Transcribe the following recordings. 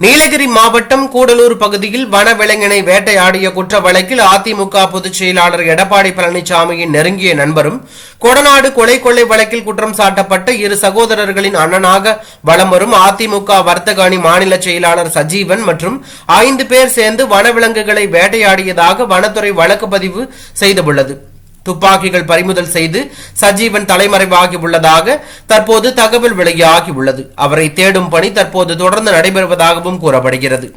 நீலகிரி மாவட்டம் கூடலூர் பகுதியில் வனவிலங்கினை வேட்டையாடிய குற்ற வழக்கில் அதிமுக பொதுச் செயலாளர் எடப்பாடி பழனிசாமியின் நெருங்கிய நண்பரும் கொடநாடு கொலை கொள்ளை வழக்கில் குற்றம் சாட்டப்பட்ட இரு சகோதரர்களின் அண்ணனாக வலம் வரும் அதிமுக வர்த்தக அணி மாநில செயலாளர் சஜீவன் மற்றும் ஐந்து பேர் சேர்ந்து வனவிலங்குகளை வேட்டையாடியதாக வனத்துறை வழக்கு பதிவு செய்துள்ளது. துப்பாக்கிகள் பறிமுதல் செய்து சஜீவன் தலைமறைவாகி உள்ளதாக தற்போது தகவல் வெளியாகி உள்ளது அவரை தேடும் பணி தற்போது தொடர்ந்து நடைபெறுவதாகவும் கூறப்படுகிறது.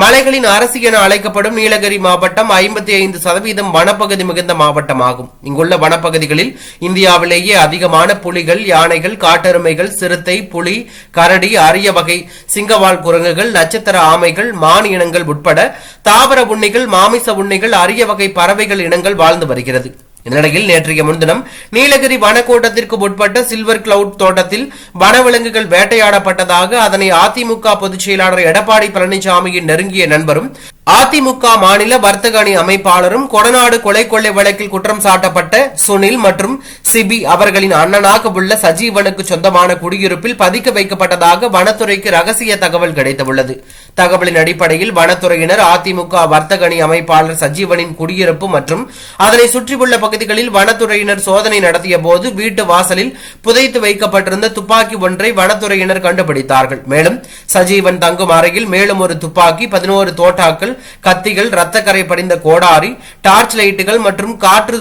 மலைகளின் அரசு என அழைக்கப்படும் நீலகிரி மாவட்டம் ஐம்பத்தி ஐந்து சதவீதம் வனப்பகுதி மிகுந்த மாவட்டமாகும். இங்குள்ள வனப்பகுதிகளில் இந்தியாவிலேயே அதிகமான புலிகள் யானைகள் காட்டெருமைகள் சிறுத்தை புலி கரடி அரிய வகை சிங்கவால் குரங்குகள் நட்சத்திர ஆமைகள் மான் இனங்கள் உட்பட தாவர உண்ணிகள் மாமிச உண்ணிகள் அரிய வகை பறவைகள் இனங்கள் வாழ்ந்து வருகிறது. இதனிடையில் நேற்றைய முன்தினம் நீலகிரி வனக்கோட்டத்திற்கு உட்பட்ட சில்வர் கிளவுட் தோட்டத்தில் வனவிலங்குகள் வேட்டையாடப்பட்டதாக அதனை அதிமுக பொதுச் செயலாளர் எடப்பாடி பழனிசாமியின் நெருங்கிய நண்பரும் அதிமுக மாநில வர்த்தக அணி அமைப்பாளரும் கொடநாடு கொலை கொள்ளை வழக்கில் குற்றம் சாட்டப்பட்ட சுனில் மற்றும் சிபி அவர்களின் அண்ணனாக உள்ள சஜீவனுக்கு சொந்தமான குடியிருப்பில் பதிக்க வைக்கப்பட்டதாக வனத்துறைக்கு ரகசிய தகவல் கிடைத்துள்ளது. தகவலின் அடிப்படையில் வனத்துறையினர் அதிமுக வர்த்தக அணி அமைப்பாளர் சஜீவனின் குடியிருப்பு மற்றும் அதனை சுற்றியுள்ள பகுதிகளில் வனத்துறையினர் சோதனை நடத்திய போது வீட்டு வாசலில் புதைத்து வைக்கப்பட்டிருந்த துப்பாக்கி ஒன்றை வனத்துறையினர் கண்டுபிடித்தார்கள். மேலும் சஜீவன் தங்கும் அறையில் மேலும் ஒரு துப்பாக்கி பதினோரு தோட்டாக்கள் துப்பாக்கிகள் கத்திகள் இரத்தக்கரை படிந்த கோடாரி டார்ச் லைட்டுகள் மற்றும் காற்று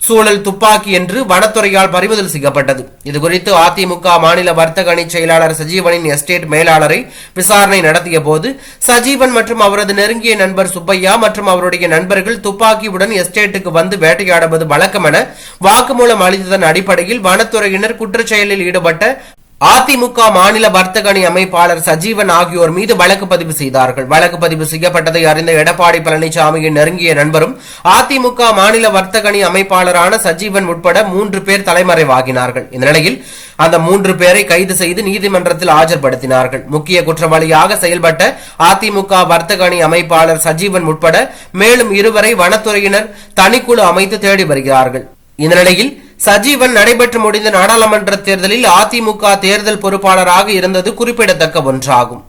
சூழல் துப்பாக்கி என்று வனத்துறையால் பறிமுதல் செய்யப்பட்டது. இதுகுறித்து அதிமுக மாநில வர்த்தக அணி செயலாளர் சஜீவனின் எஸ்டேட் மேலாளரை விசாரணை நடத்திய போது சஜீவன் மற்றும் அவரது நெருங்கிய நண்பர் சுப்பையா மற்றும் அவருடைய நண்பர்கள் துப்பாக்கியுடன் எஸ்டேட்டுக்கு வந்து வேட்டையாடுவது வழக்கம் என வாக்குமூலம் அளித்ததன் அடிப்படையில் வனத்துறையினர் குற்றச்செயலில் ஈடுபட்ட அதிமுக மாநில வர்த்தக அணி அமைப்பாளர் சஜீவன் ஆகியோர் மீது வழக்கு பதிவு செய்தார்கள். வழக்கு பதிவு செய்யப்பட்டதை அறிந்த எடப்பாடி பழனிசாமியின் நெருங்கிய நண்பரும் அதிமுக மாநில வர்த்தக அணி அமைப்பாளரான சஜீவன் உட்பட மூன்று பேர் தலைமறைவாகினார்கள். இந்த நிலையில் அந்த மூன்று பேரை கைது செய்து நீதிமன்றத்தில் ஆஜர்படுத்தினார்கள். முக்கிய குற்றவாளியாக செயல்பட்ட அதிமுக வர்த்தக அணி அமைப்பாளர் சஜீவன் உட்பட மேலும் இருவரை வனத்துறையினர் தனிக்குழு அமைத்து தேடி வருகிறார்கள். இந்த நிலையில் சஜீவன் நடைபெற்று முடிந்த நாடாளுமன்ற தேர்தலில் அதிமுக தேர்தல் பொறுப்பாளராக இருந்தது குறிப்பிடத்தக்க ஒன்றாகும்.